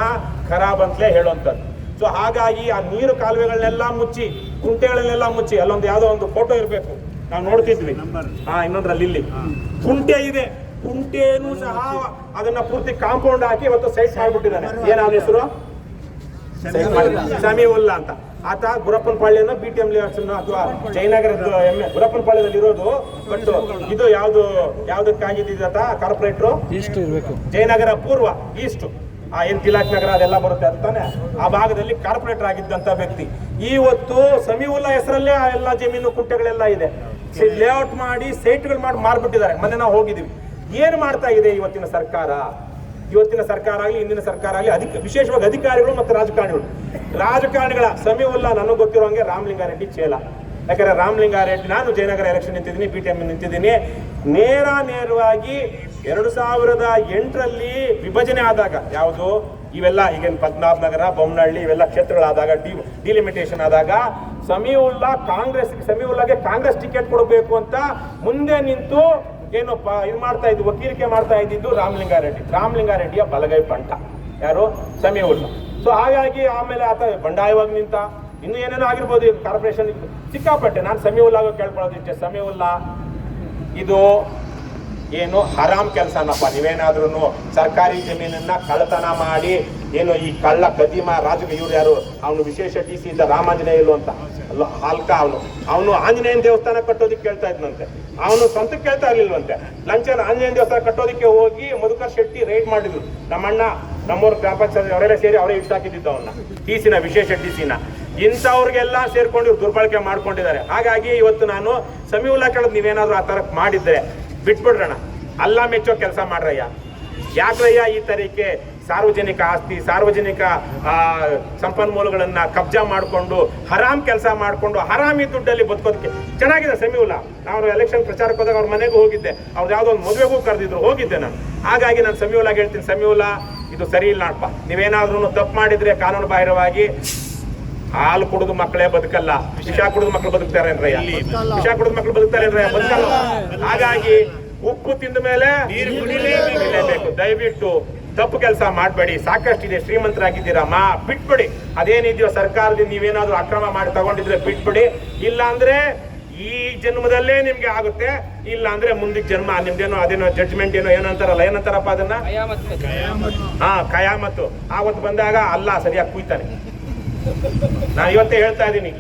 ಖರಾಬ್ ಅಂತಲೇ ಹೇಳುವಂಥದ್ದು. ಸೊ ಹಾಗಾಗಿ ಆ ನೀರು ಕಾಲುವೆಗಳನ್ನೆಲ್ಲ ಮುಚ್ಚಿ ಕುಂಟೆಗಳನ್ನೆಲ್ಲ ಮುಚ್ಚಿ ಅಲ್ಲೊಂದು ಯಾವುದೋ ಒಂದು ಫೋಟೋ ಇರಬೇಕು. ನಾವು ನೋಡ್ತಿದ್ವಿ. ಹಾ ಇನ್ನೊಂದ್ರಲ್ಲಿ ಇಲ್ಲಿ. ಕುಂಟೆ ಇದೆ. ಕುಂಟೆನೂ ಸಹ ಅದನ್ನ ಪೂರ್ತಿ ಕಾಂಪೌಂಡ್ ಹಾಕಿ ಇವತ್ತು ಸೈಟ್ ಮಾಡ್ಬಿಟ್ಟಿದ್ದಾನೆ ಏನಾದ ಹೆಸರು? ಸಮೀವುಲ್ಲಾ ಅಂತ. ಆತ ಗುರಪ್ಪನ ಪಾಳ್ಯನ ಬಿ ಟಿ ಎಂ ಅಥವಾ ಜಯನಗರದ ಎಮ್ಮೆ ಗುರಪ್ಪನ ಪಾಳ್ಯದಲ್ಲಿ ಇರೋದು ಬಟ್ ಇದು ಯಾವ್ದು ಯಾವ್ದಕ್ಕಾಗಿದ್ದಾತ ಕಾರ್ಪೊರೇಟ್ರು ಈಸ್ಟ್ ಇರಬೇಕು. ಜಯನಗರ ಪೂರ್ವ ಈಸ್ಟ್ ಆ ಏನ್ ತಿಲಾಕ್ ನಗರ ಅದೆಲ್ಲ ಬರುತ್ತೆ ಅಂತಾನೆ ತಾನೆ. ಆ ಭಾಗದಲ್ಲಿ ಕಾರ್ಪೊರೇಟರ್ ಆಗಿದ್ದಂತ ವ್ಯಕ್ತಿ. ಇವತ್ತು ಸಮೀವುಲ್ಲಾ ಹೆಸರಲ್ಲೇ ಆ ಎಲ್ಲ ಜಮೀನು ಕುಂಟೆಗಳೆಲ್ಲ ಇದೆ. ಲೇಔಟ್ ಮಾಡಿ ಸೈಟ್ಗಳು ಮಾಡಿ ಮಾರ್ಬಿಟ್ಟಿದ್ದಾರೆ. ಮೊನ್ನೆ ನಾವು ಹೋಗಿದ್ದೀವಿ. ಏನು ಮಾಡ್ತಾ ಇದೆ ಇವತ್ತಿನ ಸರ್ಕಾರ? ಇವತ್ತಿನ ಸರ್ಕಾರ ಆಗಲಿ ಹಿಂದಿನ ಸರ್ಕಾರ ಆಗಲಿ ಅಧಿಕ ವಿಶೇಷವಾಗಿ ಅಧಿಕಾರಿಗಳು ಮತ್ತು ರಾಜಕಾರಣಿಗಳು. ರಾಜಕಾರಣಿಗಳ ಸಮೀವುಲ್ಲಾ ನನಗೆ ಗೊತ್ತಿರೋ ಹಂಗೆ ರಾಮಲಿಂಗಾರೆಡ್ಡಿ ಚೇಲ ಯಾಕಂದ್ರೆ ರಾಮಲಿಂಗಾರೆಡ್ಡಿ ನಾನು ಜಯನಗರ ಎಲೆಕ್ಷನ್ ನಿಂತಿದ್ದೀನಿ ಬಿ ಟಿ ಎಂ ನಿಂತಿದ್ದೀನಿ. ನೇರ ನೇರವಾಗಿ ಎರಡು ಸಾವಿರದ ಎಂಟರಲ್ಲಿ ವಿಭಜನೆ ಆದಾಗ, ಯಾವುದು? ಇವೆಲ್ಲ ಈಗಿನ ಪದ್ಮನಾಭ ನಗರ ಬೊಮ್ಮನಹಳ್ಳಿ ಇವೆಲ್ಲ ಕ್ಷೇತ್ರಗಳಾದಾಗ, ಡಿ ಡಿಲಿಮಿಟೇಷನ್ ಆದಾಗ ಸಮೀವುಲ್ಲಾ ಕಾಂಗ್ರೆಸ್, ಸಮೀವುಲ್ಲಾಗೆ ಕಾಂಗ್ರೆಸ್ ಟಿಕೆಟ್ ಕೊಡಬೇಕು ಅಂತ ಮುಂದೆ ನಿಂತು ಏನು ಇದು ಮಾಡ್ತಾ ಇದ್ದು ವಕೀಲಿಕೆ ಮಾಡ್ತಾ ಇದ್ದಿದ್ದು ರಾಮಲಿಂಗಾರೆಡ್ಡಿ. ರಾಮಲಿಂಗಾರೆಡ್ಡಿಯ ಬಲಗೈ ಪಂಟ ಯಾರು? ಸಮೀವುಲ್ಲ ಸೊ ಹಾಗಾಗಿ ಆಮೇಲೆ ಆತ ಬಂಡಾಯವಾಗಿ ನಿಂತ, ಇನ್ನು ಏನೇನೋ ಆಗಿರ್ಬೋದು ಇದು ಕಾರ್ಪೊರೇಷನ್ ಸಿಕ್ಕಾಪಟ್ಟೆ, ನಾನು ಸಮೀವುಲ್ಲಾಗ ಕೇಳ್ಕೊಳ್ಳೋದು ಇಷ್ಟೇ. ಸಮೀವುಲ್ಲ ಇದು ಏನು ಹರಾಮ್ ಕೆಲಸನಪ್ಪ. ನೀವೇನಾದ್ರೂ ಸರ್ಕಾರಿ ಜಮೀನನ್ನ ಕಳ್ಳತನ ಮಾಡಿ, ಏನು ಈ ಕಳ್ಳ ಕದಿಮ ರಾಜ ಇವ್ರು ಯಾರು? ಅವನು ವಿಶೇಷ ಟಿ ಸಿ ಇದ್ದ ರಾಮಾಂಜನೇಯಲು ಅಂತ. ಅಲ್ಲ, ಹಾಲ್ಕ ಅವನು. ಅವನು ಆಂಜನೇಯನ ದೇವಸ್ಥಾನ ಕಟ್ಟೋದಕ್ಕೆ ಕೇಳ್ತಾ ಇದ್ನಂತೆ. ಅವನು ಸ್ವಂತಕ್ಕೆ ಕೇಳ್ತಾ ಇರ್ಲಿಲ್ವಂತೆ. ಲಂಚನ ಆಂಜನೇಯನ ದೇವಸ್ಥಾನ ಕಟ್ಟೋದಕ್ಕೆ ಹೋಗಿ ಮಧುಕರ್ ಶೆಟ್ಟಿ ರೈಡ್ ಮಾಡಿದ್ರು. ನಮ್ಮಣ್ಣ ನಮ್ಮೂರ ಗ್ರಾಮ ಪಂಚಾಯತ್ ಅವರೆಲ್ಲ ಸೇರಿ ಅವರೇ ಇಟ್ಟಾಕಿದ್ದು ಅವ್ರನ್ನ ಟಿ ಸಿನ ವಿಶೇಷ ಟಿ ಸಿನ ಇಂಥವ್ರಿಗೆಲ್ಲ ಸೇರ್ಕೊಂಡು ದುರ್ಬಳಕೆ ಮಾಡ್ಕೊಂಡಿದ್ದಾರೆ. ಹಾಗಾಗಿ ಇವತ್ತು ನಾನು ಸಮೀವುಲ್ಲಾ ಕೇಳೋದು ನೀವೇನಾದರೂ ಆ ಥರ ಮಾಡಿದ್ರೆ ಬಿಟ್ಬಿಡ್ರಣ. ಅಲ್ಲ ಮೆಚ್ಚೋ ಕೆಲಸ ಮಾಡ್ರಯ್ಯ. ಯಾಕ್ರಯ್ಯ ಈ ತರೀಕೆ ಸಾರ್ವಜನಿಕ ಆಸ್ತಿ, ಸಾರ್ವಜನಿಕ ಸಂಪನ್ಮೂಲಗಳನ್ನ ಕಬ್ಜಾ ಮಾಡಿಕೊಂಡು, ಹರಾಮ್ ಕೆಲಸ ಮಾಡಿಕೊಂಡು, ಹರಾಮಿ ದುಡ್ಡಲ್ಲಿ ಬದುಕೋದಕ್ಕೆ ಚೆನ್ನಾಗಿದೆ ಸಮೀವುಲ್ಲಾ ನಾನು ಎಲೆಕ್ಷನ್ ಪ್ರಚಾರಕ್ಕೆ ಹೋದಾಗ ಅವ್ರ ಮನೆಗೂ ಹೋಗಿದ್ದೆ. ಅವ್ರು ಯಾವುದೋ ಒಂದು ಮದುವೆಗೂ ಕರೆದಿದ್ರು. ಹೋಗಿದ್ದೆ ನಾನು. ಹಾಗಾಗಿ ನಾನು ಸಮೀವುಲ್ಲಾಗೆ ಹೇಳ್ತೀನಿ. ಸಮೀವುಲ್ಲಾ ಇದು ಸರಿ ಇಲ್ಲ ಅಪ್ಪ. ನೀವೇನಾದ್ರೂ ತಪ್ಪು ಮಾಡಿದ್ರೆ ಕಾನೂನು ಬಾಹಿರವಾಗಿ ಹಾಲು ಕುಡಿದು ಮಕ್ಕಳೇ ಬದುಕಲ್ಲ. ವಿಷ ಕುಡಿದು ಮಕ್ಕಳು ಬದುಕ್ತಾರೆ ವಿಷ ಕುಡಿದು ಮಕ್ಕಳು ಬದುಕ್ತಾರೆ ಬದುಕಲ್ಲ. ಹಾಗಾಗಿ ಉಪ್ಪು ತಿಂದ ಮೇಲೆ ಕುಡಿಲೇಬೇಕು ದಯವಿಟ್ಟು ತಪ್ಪು ಕೆಲಸ ಮಾಡಬೇಡಿ. ಸಾಕಷ್ಟಿದೆ. ಮಾ ಬಿಟ್ಬಿಡಿ. ಅದೇನಿದೆಯೋ ಸರ್ಕಾರದಿಂದ ನೀವೇನಾದ್ರೂ ಅಕ್ರಮ ಮಾಡಿ ತಗೊಂಡಿದ್ರೆ ಬಿಟ್ಬಿಡಿ. ಇಲ್ಲ ಅಂದ್ರೆ ಈ ಜನ್ಮದಲ್ಲೇ ನಿಮ್ಗೆ ಆಗುತ್ತೆ. ಇಲ್ಲ ಅಂದ್ರೆ ಮುಂದಿನ ಜನ್ಮ ನಿಮ್ದೇನೋ ಅದೇನೋ ಜಡ್ಜ್ಮೆಂಟ್ ಏನೋ ಏನಂತಾರಲ್ಲ ಏನಂತಾರಪ್ಪ ಅದನ್ನ? ಹಾ ಕಯಾಮತ್ತು. ಆವತ್ತು ಬಂದಾಗ ಅಲ್ಲ ಸರಿಯಾಗಿ ಕುಯ್ತಾನೆ. ನಾನು ಇವತ್ತೇ ಹೇಳ್ತಾ ಇದ್ದೀನಿ.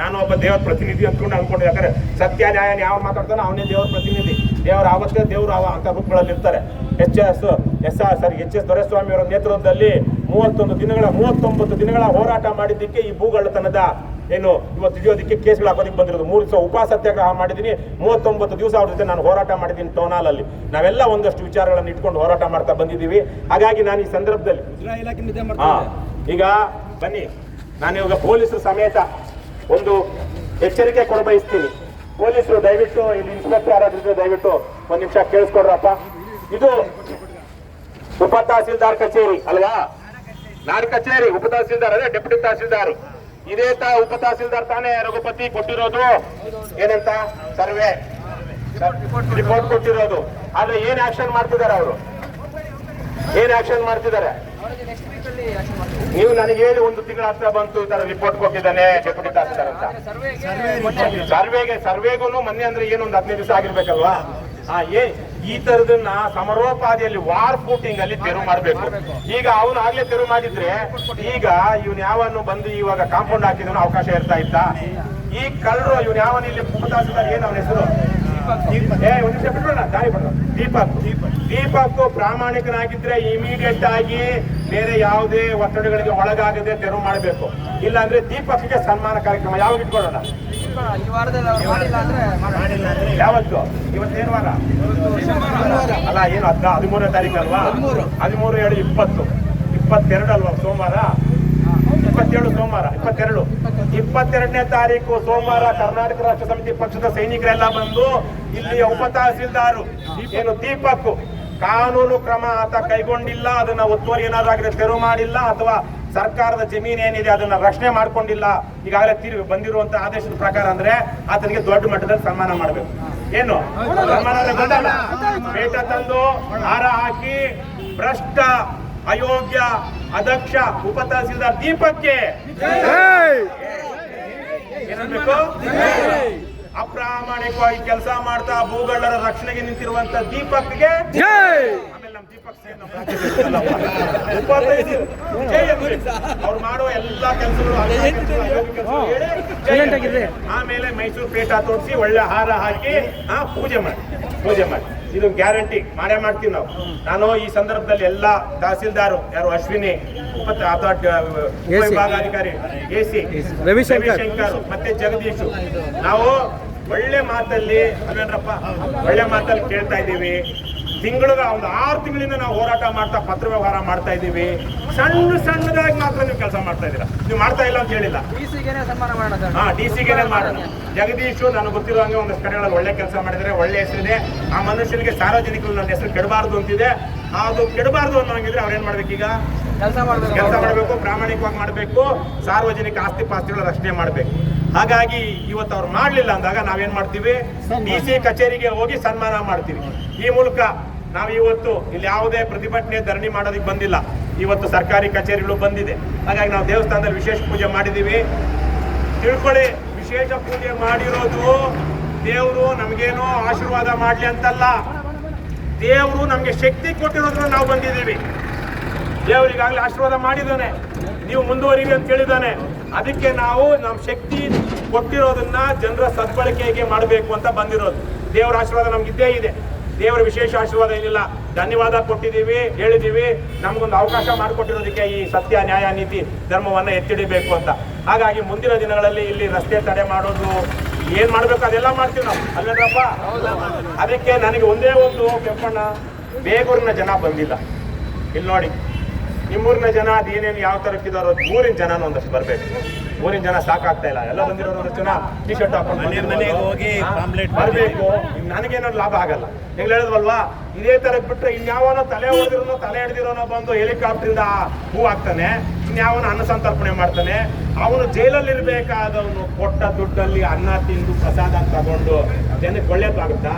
ನಾನು ಒಬ್ಬ ದೇವರ ಪ್ರತಿನಿಧಿ ಅಂದ್ಕೊಂಡು ಅನ್ಕೊಂಡು. ಯಾಕಂದ್ರೆ ಸತ್ಯ ನ್ಯಾಯನ ಯಾವ ಮಾತಾಡ್ತಾನೋ ಅವನೇ ದೇವರ ಪ್ರತಿನಿಧಿ. ದೇವರ ಆವತ್ತೇ ದೇವರು ಅವ ಅಂತ ರೂಪಗಳಲ್ಲಿ ಇರ್ತಾರೆ ಎಚ್ ಎಸ್ ಎಸ್ ಆರ್ ಸರಿ ಎಚ್ ಎಸ್ ದೊರೆಸ್ವಾಮಿ ಅವರ ನೇತೃತ್ವದಲ್ಲಿ ಮೂವತ್ತೊಂದು ದಿನಗಳ ಮೂವತ್ತೊಂಬತ್ತು ದಿನಗಳ ಹೋರಾಟ ಮಾಡಿದ್ದಕ್ಕೆ ಈ ಭೂಗಳ್ಳತನದ ಏನು ಇವತ್ತು ಹಿಡಿಯೋದಕ್ಕೆ ಕೇಸ್ಗಳು ಹಾಕೋದಕ್ಕೆ ಬಂದಿರೋದು. ಮೂರು ದಿವಸ ಉಪಸತ್ಯಾಗ್ರಹ ಸತ್ಯಾಗ್ರಹ ಮಾಡಿದ್ದೀನಿ. ಮೂವತ್ತೊಂಬತ್ತು ದಿವಸ ಅವ್ರ ಜೊತೆ ನಾನು ಹೋರಾಟ ಮಾಡಿದ್ದೀನಿ ಟೋನಾಲಲ್ಲಿ. ನಾವೆಲ್ಲ ಒಂದಷ್ಟು ವಿಚಾರಗಳನ್ನು ಇಟ್ಕೊಂಡು ಹೋರಾಟ ಮಾಡ್ತಾ ಬಂದಿದ್ದೀವಿ. ಹಾಗಾಗಿ ನಾನು ಈ ಸಂದರ್ಭದಲ್ಲಿ ಈಗ ಬನ್ನಿ. ನಾನು ಇವಾಗ ಪೊಲೀಸರು ಸಮೇತ ಒಂದು ಎಚ್ಚರಿಕೆ ಕೊಡ ಬಯಸ್ತೀನಿ. ಪೊಲೀಸರು ದಯವಿಟ್ಟು ಇಲ್ಲಿ ಇನ್ಸ್ಪೆಕ್ಟರ್ ಯಾರಾದ್ರೂ ದಯವಿಟ್ಟು ಒಂದ್ ನಿಮಿಷ ಕೇಳಿಸ್ಕೊಡ್ರಪ್ಪ. ಇದು ಉಪ ತಹಸೀಲ್ದಾರ್ ಕಚೇರಿ ಅಲ್ವಾ? ನಾಡ್ ಕಚೇರಿ ಉಪ ತಹಸೀಲ್ದಾರ್ ಅದೇ ಡೆಪ್ಯೂಟಿ ತಹಸೀಲ್ದಾರ್. ಇದೇ ತ ಉಪ ತಹಸೀಲ್ದಾರ್ ತಾನೇ ರಘುಪತಿ ಕೊಟ್ಟಿರೋದು? ಏನಂತ? ಸರ್ವೆ. ರಿಪೋರ್ಟ್ ಕೊಟ್ಟಿರೋದು. ಆದ್ರೆ ಏನ್ ಆಕ್ಷನ್ ಮಾಡ್ತಿದ್ದಾರೆ ಅವರು? ಏನ್ ಆಕ್ಷನ್ ಮಾಡ್ತಿದ್ದಾರೆ? ನೀವು ನನಗೆ ಹೇಳಿ ಒಂದು ತಿಂಗಳ ಹತ್ರ ಬಂತು ಈ ತರ ರಿಪೋರ್ಟ್ ಕೊಟ್ಟಿದ್ದಾನೆ ಡೆಪ್ಯೂಟಿ ತಹಸೀಲ್ದಾರ್ ಅಂತ. ಸರ್ವೆಗೆ ಸರ್ವೆಗೂ ಮೊನ್ನೆ ಅಂದ್ರೆ ಏನೊಂದು ಹದಿನೈದು ದಿವಸ ಆಗಿರ್ಬೇಕಲ್ವಾ? ಹಾ ಏ ಈ ತರದನ್ನ ಸಮರೋಪಾದಿಯಲ್ಲಿ ವಾರ್ ಫೂಟಿಂಗ್ ಅಲ್ಲಿ ತೆರವು ಮಾಡಬೇಕು. ಈಗ ಅವನು ಆಗ್ಲೇ ತೆರವು ಮಾಡಿದ್ರೆ, ಈಗ ಇವನ್ ಯಾವನ್ನು ಬಂದು ಇವಾಗ ಕಾಂಪೌಂಡ್ ಹಾಕಿದ್ರು ಅವಕಾಶ ಇರ್ತಾ ಇತ್ತ ಈ ಕಳ್ಳರು, ಇವನ್ ಯಾವನ ಇಲ್ಲಿ ತಹಸೀಲ್ದಾರ್ ಏನ್ ಅವನ ಹೆಸರು? ದೀಪಕ್. ಪ್ರಾಮಾಣಿಕನಾಗಿದ್ರೆ ಇಮಿಡಿಯೇಟ್ ಆಗಿ ಬೇರೆ ಯಾವುದೇ ಒತ್ತಡಗಳಿಗೆ ಒಳಗಾಗದೆ ತೆರವು ಮಾಡಬೇಕು. ಇಲ್ಲಾಂದ್ರೆ ದೀಪಕ್ಗೆ ಸನ್ಮಾನ ಕಾರ್ಯಕ್ರಮ. ಯಾವಾಗ ಇಟ್ಕೊಳ್ಳೋಣ? ಅಂದ್ರೆ. ಯಾವತ್ತು? ಇವತ್ತೇನು ವಾರ? ಅಲ್ಲ ಏನು ಹದಿಮೂರನೇ ತಾರೀಕು ಅಲ್ವಾ? ಹದಿಮೂರು. ಏಳು ಇಪ್ಪತ್ತು. ಇಪ್ಪತ್ತೆರಡು ಅಲ್ವಾ? ಸೋಮವಾರ? ಇಪ್ಪತ್ತೇಳು ಸೋಮವಾರ, ಇಪ್ಪತ್ತೆರಡು. ಇಪ್ಪತ್ತೆರಡನೇ ತಾರೀಕು ಸೋಮವಾರ ಕರ್ನಾಟಕ ರಾಷ್ಟ್ರ ಸಮಿತಿ ಪಕ್ಷದ ಸೈನಿಕರೆಲ್ಲ ಬಂದು ಇಲ್ಲಿ ಉಪ ತಹಸೀಲ್ದಾರು ಏನು ದೀಪಕ್ ಕಾನೂನು ಕ್ರಮ ಆತ ಕೈಗೊಂಡಿಲ್ಲ, ಅದನ್ನ ಒತ್ತುವರಿ ಏನಾದ್ರೂ ತೆರವು ಮಾಡಿಲ್ಲ, ಅಥವಾ ಸರ್ಕಾರದ ಜಮೀನು ಏನಿದೆ ಅದನ್ನ ರಕ್ಷಣೆ ಮಾಡ್ಕೊಂಡಿಲ್ಲ, ಈಗಾಗಲೇ ತೀರ್ವಿ ಬಂದಿರುವಂತ ಆದೇಶದ ಪ್ರಕಾರ ಅಂದ್ರೆ ಆತನಿಗೆ ದೊಡ್ಡ ಮಟ್ಟದಲ್ಲಿ ಸನ್ಮಾನ ಮಾಡಬೇಕು. ಏನು? ಪೇಟ ತಂದು ಹಾರ ಹಾಕಿ ಭ್ರಷ್ಟ, ಅಯೋಗ್ಯ ಅದಕ್ಷ ಉಪ ತಹಸೀಲ್ದಾರ್ ದೀಪಕ್ಕೆ ಅಪ್ರಾಮಾಣಿಕವಾಗಿ ಕೆಲಸ ಮಾಡ್ತಾ ಭೂಗಳ್ಳರ ರಕ್ಷಣೆಗೆ ನಿಂತಿರುವಂತ ದೀಪಕ್ಗೆ ಅವ್ರು. ಮಾಡೋ ಎಲ್ಲಾ ಕೆಲಸಗಳು ಆಮೇಲೆ ಮೈಸೂರು ಪೇಟ ತೋರಿಸಿ ಒಳ್ಳೆ ಹಾರ ಹಾಕಿ ಆ ಪೂಜೆ ಮಾಡಿ ಪೂಜೆ ಮಾಡಿ. ಇದು ಗ್ಯಾರಂಟಿ. ಮಾಡೇ ಮಾಡ್ತೀವಿ ನಾವು. ನಾನು ಈ ಸಂದರ್ಭದಲ್ಲಿ ಎಲ್ಲ ತಹಸೀಲ್ದಾರು ಯಾರು ಅಶ್ವಿನಿ ಅಥವಾ ವಿಭಾಗಾಧಿಕಾರಿ ಎ ಸಿ ರವಿಶಂಕರ್. ಮತ್ತೆ ಜಗದೀಶ್. ನಾವು ಒಳ್ಳೆ ಮಾತಲ್ಲಿ ಅಲ್ವೇನ್ರಪ್ಪ ಒಳ್ಳೆ ಮಾತಲ್ಲಿ ಕೇಳ್ತಾ ಇದ್ದೀವಿ. ತಿಂಗಳಿಗೆ ಒಂದು ಆರು ತಿಂಗಳಿಂದ ನಾವು ಹೋರಾಟ ಮಾಡ್ತಾ ಪತ್ರ ವ್ಯವಹಾರ ಮಾಡ್ತಾ ಇದ್ದೀವಿ. ಸಣ್ಣ ಸಣ್ಣದಾಗಿ ಮಾತ್ರ ನೀವು ಕೆಲಸ ಮಾಡ್ತಾ ಇದ್ದೀರಾ? ನೀವು ಮಾಡ್ತಾ ಇಲ್ಲ ಅಂತ ಹೇಳಿಲ್ಲ. ಹಾ ಡಿ ಸಿಗೆನೆ ಮಾಡೋಣ ಜಗದೀಶು ನಾನು ಗೊತ್ತಿರೋ ಹಂಗೆ ಒಂದಷ್ಟು ಕಡೆಗಳಲ್ಲಿ ಒಳ್ಳೆ ಕೆಲಸ ಮಾಡಿದರೆ ಒಳ್ಳೆ ಹೆಸರಿದೆ ಆ ಮನುಷ್ಯನಿಗೆ ಸಾರ್ವಜನಿಕರು ನನ್ನ ಹೆಸರು ಕೆಡಬಾರ್ದು ಅಂತಿದೆ. ಅದು ಕೆಡಬಾರ್ದು ಅನ್ನೋಂಗಿದ್ರೆ ಅವ್ರೇನ್ ಮಾಡ್ಬೇಕೀಗ ಕೆಲಸ ಮಾಡಬೇಕು. ಕೆಲಸ ಮಾಡಬೇಕು ಪ್ರಾಮಾಣಿಕವಾಗಿ ಮಾಡಬೇಕು ಸಾರ್ವಜನಿಕ ಆಸ್ತಿ ಪಾಸ್ತಿಗಳ ರಕ್ಷಣೆ ಮಾಡಬೇಕು. ಹಾಗಾಗಿ ಇವತ್ತು ಅವ್ರು ಮಾಡಲಿಲ್ಲ ಅಂದಾಗ ನಾವೇನ್ ಮಾಡ್ತೀವಿ? ಡಿ ಸಿ ಕಚೇರಿಗೆ ಹೋಗಿ ಸನ್ಮಾನ ಮಾಡ್ತೀವಿ. ಈ ಮೂಲಕ ನಾವು ಇವತ್ತು ಇಲ್ಲಿ ಯಾವುದೇ ಪ್ರತಿಭಟನೆ, ಧರಣಿ ಮಾಡೋದಕ್ಕೆ ಬಂದಿಲ್ಲ. ಇವತ್ತು ಸರ್ಕಾರಿ ಕಚೇರಿಗಳು ಬಂದಿದೆ. ಹಾಗಾಗಿ ನಾವು ದೇವಸ್ಥಾನದಲ್ಲಿ ವಿಶೇಷ ಪೂಜೆ ಮಾಡಿದ್ದೀವಿ ತಿಳ್ಕೊಳ್ಳಿ, ವಿಶೇಷ ಪೂಜೆ ಮಾಡಿರೋದು ದೇವರು ನಮಗೇನೋ ಆಶೀರ್ವಾದ ಮಾಡಲಿ ಅಂತಲ್ಲ. ದೇವರು ನಮಗೆ ಶಕ್ತಿ ಕೊಟ್ಟಿರೋದನ್ನ ನಾವು ಬಂದಿದ್ದೀವಿ. ದೇವರು ಈಗಾಗಲೇ ಆಶೀರ್ವಾದ ಮಾಡಿದ್ದಾನೆ. ನೀವು ಮುಂದುವರಿವಿ ಅಂತ ಹೇಳಿದ್ದಾನೆ. ಅದಕ್ಕೆ ನಾವು ನಮ್ಮ ಶಕ್ತಿ ಕೊಟ್ಟಿರೋದನ್ನ ಜನರ ಸದ್ಬಳಕೆಗೆ ಮಾಡಬೇಕು ಅಂತ ಬಂದಿರೋದು. ದೇವರ ಆಶೀರ್ವಾದ ನಮ್ಗೆ ಇದ್ದೇ ಇದೆ. ದೇವರ ವಿಶೇಷ ಆಶೀರ್ವಾದ ಏನಿಲ್ಲ. ಧನ್ಯವಾದ ಕೊಟ್ಟಿದ್ದೀವಿ, ಹೇಳಿದ್ದೀವಿ. ನಮಗೊಂದು ಅವಕಾಶ ಮಾಡಿಕೊಟ್ಟಿರೋದಕ್ಕೆ ಈ ಸತ್ಯ, ನ್ಯಾಯ, ನೀತಿ ಧರ್ಮವನ್ನು ಎತ್ತಿಡಿಬೇಕು ಅಂತ. ಹಾಗಾಗಿ ಮುಂದಿನ ದಿನಗಳಲ್ಲಿ ಇಲ್ಲಿ ರಸ್ತೆ ತಡೆ ಮಾಡೋದು, ಏನು ಮಾಡಬೇಕು ಅದೆಲ್ಲ ಮಾಡ್ತೀವಿ ನಾವು. ಅಲ್ವೇನ್ರಪ್ಪ ಅದಕ್ಕೆ ನನಗೆ ಒಂದೇ ಒಂದು ಕೆಂಪಣ್ಣ, ಬೇಗೂರಿನ ಜನ ಬಂದಿಲ್ಲ. ಇಲ್ಲಿ ನೋಡಿ, ನಿಮ್ಮೂರಿನ ಜನ ಅದೇನೇನು ಯಾವ ಥರಕ್ಕಿದಾರೋ, ಊರಿನ ಜನ ಒಂದಷ್ಟು ಬರ್ಬೇಕು. ಊರಿನ ಜನ ಸಾಕಾಗ್ತಾ ಇಲ್ಲ. ಎಲ್ಲ ಬಂದಿರೋರು ಜನ ಟಿ ಶರ್ಟ್ ಹಾಕೊಂಡು ಹೋಗಿ ಬರಬೇಕು. ನನಗೇನಾದ್ರು ಲಾಭ ಆಗಲ್ಲ. ಹೆಂಗ್ ಹೇಳಿದ್ವಲ್ವಾ? ಇದೇ ತರ ಬಿಟ್ರೆ ಇನ್ಯಾವನೋ ತಲೆ ಹೊಡೆದಿರೋನೋ ತಲೆ ಹಿಡ್ದಿರೋನೋ ಬಂದು ಹೆಲಿಕಾಪ್ಟರ್ ಹೂ ಹಾಕ್ತಾನೆ ಇನ್ಯಾವನ ಅನ್ನ ಸಂತರ್ಪಣೆ ಮಾಡ್ತಾನೆ. ಅವನು ಜೈಲಲ್ಲಿ ಇರ್ಬೇಕಾದವನು ಕೊಟ್ಟ ದುಡ್ಡಲ್ಲಿ ಅನ್ನ ತಿಂದು ಪ್ರಸಾದ ತಗೊಂಡು ಜನಕ್ಕೆ ಒಳ್ಳೇದಾಗುತ್ತಾ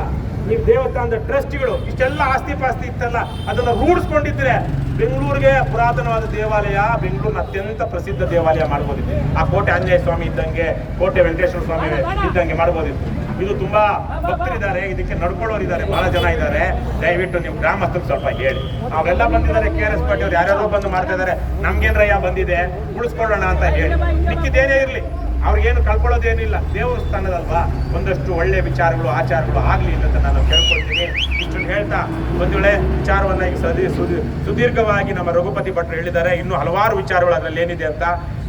ನೀವು ದೇವಸ್ಥಾನದ ಟ್ರಸ್ಟ್ಗಳು ಇಷ್ಟೆಲ್ಲ ಆಸ್ತಿ ಪಾಸ್ತಿ ಇತ್ತಲ್ಲ ಅದನ್ನ ರೂಢಿಸ್ಕೊಂಡಿದ್ರೆ ಬೆಂಗಳೂರಿಗೆ ಪುರಾತನವಾದ ದೇವಾಲಯ ಬೆಂಗಳೂರಿನ ಅತ್ಯಂತ ಪ್ರಸಿದ್ಧ ದೇವಾಲಯ ಮಾಡ್ಬೋದಿತ್ತು. ಆ ಕೋಟೆ ಆಂಜನೇಯ ಸ್ವಾಮಿ ಇದ್ದಂಗೆ ಕೋಟೆ ವೆಂಕಟೇಶ್ವರ ಸ್ವಾಮಿ ಇದ್ದಂಗೆ ಮಾಡ್ಬೋದಿತ್ತು. ಇದು ತುಂಬಾ ಭಕ್ತರಿದ್ದಾರೆ ಇದಕ್ಕೆ ನಡ್ಕೊಳ್ಳೋರಿದ್ದಾರೆ ಬಹಳ ಜನ ಇದ್ದಾರೆ. ದಯವಿಟ್ಟು ನೀವು ಗ್ರಾಮಸ್ಥರು ಸ್ವಲ್ಪ ಹೇಳಿ. ಅವರೆಲ್ಲ ಬಂದಿದ್ದಾರೆ ಕೆ ಆರ್ ಎಸ್ ಪಾಟೀಲ್ ಯಾರ್ಯಾರೋ ಬಂದು ಮಾಡ್ತಾ ಇದ್ದಾರೆ. ನಮ್ಗೇನ್ರಯ್ಯ ಬಂದಿದೆ ಉಳಿಸ್ಕೊಳ್ಳೋಣ ಅಂತ ಹೇಳಿ. ಮಿಕ್ಕಿದೇನೇ ಇರಲಿ. ಅವ್ರಿಗೇನು ಕಳ್ಕೊಳ್ಳೋದೇನಿಲ್ಲ. ದೇವಸ್ಥಾನದಲ್ವಾ? ಒಂದಷ್ಟು ಒಳ್ಳೆ ವಿಚಾರಗಳು ಆಚಾರಗಳು ಆಗಲಿ ಅಂತ ನಾನು ಕೇಳ್ಕೊಳ್ತೀನಿ. ಇಷ್ಟು ಹೇಳ್ತಾ ಒಂದು ವೇಳೆ ವಿಚಾರವನ್ನ ಈಗ ಸದಿ ಸುದಿ ಸುದೀರ್ಘವಾಗಿ ನಮ್ಮ ರಘುಪತಿ ಭಟ್ರು ಹೇಳಿದ್ದಾರೆ. ಇನ್ನೂ ಹಲವಾರು ವಿಚಾರಗಳು ಅದರಲ್ಲಿ ಏನಿದೆ ಅಂತ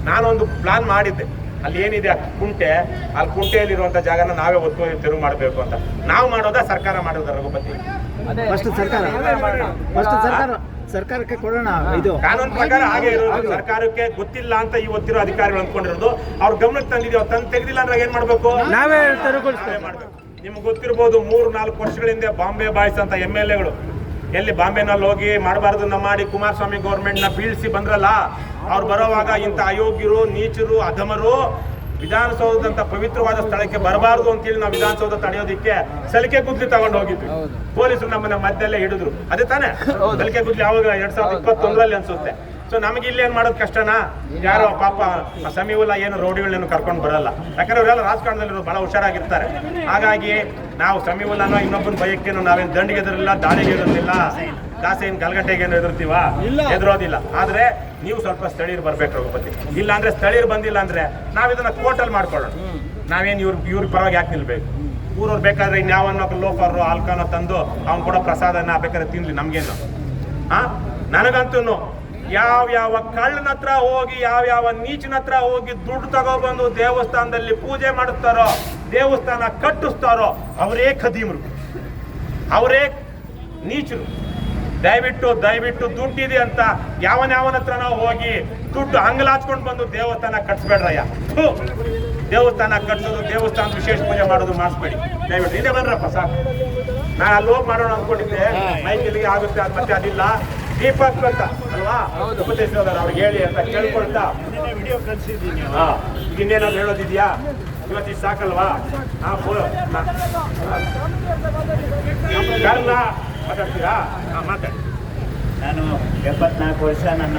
ನಾನೊಂದು ಪ್ಲಾನ್ ಮಾಡಿದ್ದೆ. ಅಲ್ಲಿ ಏನಿದೆ? ಆ ಕುಂಟೆ. ಅಲ್ಲಿ ಕುಂಟೆಯಲ್ಲಿರುವಂಥ ಜಾಗನ ನಾವೇ ಒತ್ತುವರಿ ತೆರವು ಮಾಡಬೇಕು ಅಂತ. ನಾವು ಮಾಡೋದಾ ಸರ್ಕಾರ ಮಾಡೋದಾ ರಘುಪತಿ? ಅದೇ. ಫಸ್ಟ್ ಸರ್ಕಾರ. ಫಸ್ಟ್ ಸರ್ಕಾರ. ಸರ್ಕಾರಕ್ಕೆ ಕೊಡೋಣ. ಇದು ಕಾನೂನು ಪ್ರಕಾರ ಹಾಗೆ ಇರೋದು. ಸರ್ಕಾರಕ್ಕೆ ಗೊತ್ತಿಲ್ಲ ಅಂತ ಇವತ್ತಿರೋ ಅಧಿಕಾರಿಗಳು ಅಂದ್ಕೊಂಡಿರೋದು. ಅವ್ರ ಗಮನಕ್ಕೆ ತಂದಿದ್ಯೋ ತಂದು ತೆಗೆದಿಲ್ಲ ಅಂದ್ರೆ ಏನ್ ಮಾಡ್ಬೇಕು? ನಾವೇ ಮಾಡ್ಬೇಕು. ನಿಮ್ಗೆ ಗೊತ್ತಿರ್ಬೋದು ಮೂರು ನಾಲ್ಕು ವರ್ಷಗಳ ಹಿಂದೆ ಬಾಂಬೆ ಬಾಯ್ಸ್ ಅಂತ ಎಂ ಎಲ್ ಎಗಳು. ಎಲ್ಲಿ ಬಾಂಬೆನಲ್ಲಿ ಹೋಗಿ ಮಾಡಬಾರ್ದನ್ನ ಮಾಡಿ ಕುಮಾರಸ್ವಾಮಿ ಗೌರ್ಮೆಂಟ್ನ ನ ಬೀಳ್ಸಿ ಬಂದ್ರಲ್ಲ ಅವ್ರು ಬರೋವಾಗ ಇಂಥ ಅಯೋಗ್ಯರು ನೀಚರು ಅಧಮರು ವಿಧಾನಸೌಧದಂತ ಪವಿತ್ರವಾದ ಸ್ಥಳಕ್ಕೆ ಬರಬಾರದು ಅಂತೇಳಿ ನಾವು ವಿಧಾನಸೌಧ ತಡೆಯೋದಿಕ್ಕೆ ಸಲಿಕೆ ಗುದ್ಲಿ ತಗೊಂಡು ಹೋಗಿದ್ವಿ. ಪೊಲೀಸರು ನಮ್ಮನ್ನ ಮಧ್ಯಲ್ಲೇ ಹಿಡಿದ್ರು. ಅದೇ ತಾನೇ? ಸಲಿಕೆ ಗುದ್ಲಿ ಯಾವಾಗ ಎರಡ್ ಸಾವಿರದ ಇಪ್ಪತ್ತೊಂದರಲ್ಲಿ ಅನ್ಸುತ್ತೆ. ಸೊ ನಮಗೆ ಇಲ್ಲಿ ಏನ್ ಮಾಡೋದು ಕಷ್ಟನಾ? ಯಾರೋ ಪಾಪ ಸಮೀವುಲ್ಲ ಏನು ರೌಡಿಗಳೇನು ಕರ್ಕೊಂಡು ಬರಲ್ಲ. ಯಾಕಂದ್ರೆ ಅವರೆಲ್ಲ ರಾಜಕಾರಣದಲ್ಲಿ ಬಹಳ ಹುಷಾರಾಗಿರ್ತಾರೆ. ಹಾಗಾಗಿ ನಾವು ಸಮೀವುಲ್ಲನೋ ಇನ್ನೊಬ್ಬನ ಭಯಕ್ಕೇನು ನಾವೇನು ದಂಡಿಗೆ ಎದುರಿಲ್ಲ ದಾಳಿಗೆ ಎದುರಿಲ್ಲ ದಾಸೆ ಏನು ಗಲ್ಗಟ್ಟೆಗೆ ಏನು ಎದುರ್ತೀವ ಎದುರೋದಿಲ್ಲ ಆದ್ರೆ ನೀವು ಸ್ವಲ್ಪ ಸ್ಥಳೀಯರು ಬರ್ಬೇಕು ರಘುಪತಿ. ಇಲ್ಲ ಅಂದ್ರೆ ಸ್ಥಳೀಯರು ಬಂದಿಲ್ಲ ಅಂದ್ರೆ ನಾವ್ ಇದನ್ನ ಕೋರ್ಟಲ್ಲಿ ಮಾಡ್ಕೊಳ್ಳೋಣ. ನಾವೇನ್ ಇವ್ರ ಇವ್ರ ಪರವಾಗಿ ಯಾಕೆ ನಿಲ್ಬೇಕು? ಊರವ್ರು ಬೇಕಾದ್ರೆ ಇನ್ಯಾವನ್ನೋ ಲೋಫರು ಆಲ್ಕಾನೋ ತಂದು ಅವ್ನು ಕೂಡ ಪ್ರಸಾದನ ಬೇಕಾದ್ರೆ ತಿನ್ಲಿ ನಮ್ಗೇನು. ಆ? ನನಗಂತೂ ಯಾವ ಯಾವ ಕಳ್ಳನ ಹತ್ರ ಹೋಗಿ ಯಾವ ಯಾವ ನೀಚನ ಹತ್ರ ಹೋಗಿ ದುಡ್ಡು ತಗೊಬಂದು ದೇವಸ್ಥಾನದಲ್ಲಿ ಪೂಜೆ ಮಾಡುತ್ತಾರೋ ದೇವಸ್ಥಾನ ಕಟ್ಟಿಸ್ತಾರೋ ಅವರೇ ಖದೀಮರು. ಅವರೇ ನೀಚರು. ದಯವಿಟ್ಟು ದಯವಿಟ್ಟು ದುಡ್ಡಿದೆ ಅಂತ ಯಾವನ ಯಾವನ ಹತ್ರ ನಾವು ಹೋಗಿ ದುಡ್ಡು ಹಂಗಲಾಚ್ಕೊಂಡು ಬಂದು ದೇವಸ್ಥಾನ ಕಟ್ಸ್ಬೇಡ್ರಯ್ಯ. ದೇವಸ್ಥಾನ ಕಟ್ಸೋದು ದೇವಸ್ಥಾನ ವಿಶೇಷ ಪೂಜೆ ಮಾಡೋದು ಮಾಡಿಸ್ಬೇಡಿ. ದಯವಿಟ್ಟು. ಇದೇ ಬನ್ರಪ್ಪ ಸಾಕು. ನಾನು ಅಲ್ಲಿ ಹೋಗಿ ಮಾಡೋಣ ಅನ್ಕೊಂಡಿದ್ದೆ. ಮೈಕ್ ಇಲ್ಲಿಗೆ ಆಗುತ್ತೆ ಅದು ಮತ್ತೆ ಅದಿಲ್ಲ. ದೀಪಕ್ ಅಂತ ಅಲ್ವಾ? ಉಪದೇಶದವರು ಅವ್ರಿಗೆ ಹೇಳಿ ಅಂತ ಕೇಳ್ಕೊಳ್ತಾ. ವಿಡಿಯೋ ಕಳ್ಸಿದ್ದೀನಿ. ಇನ್ನೇನಾದ್ರು ಹೇಳೋದಿದ್ಯಾ? ಇವತ್ತು ಸಾಕಲ್ವಾ? ಹಾ ಕರ್ಲ ಮಾತಾಡ್ತೀರಾ? ಹಾ ಮಾತಾಡಿ. ನಾನು ಎಪ್ಪತ್ನಾಲ್ಕು ವರ್ಷ ನನ್ನ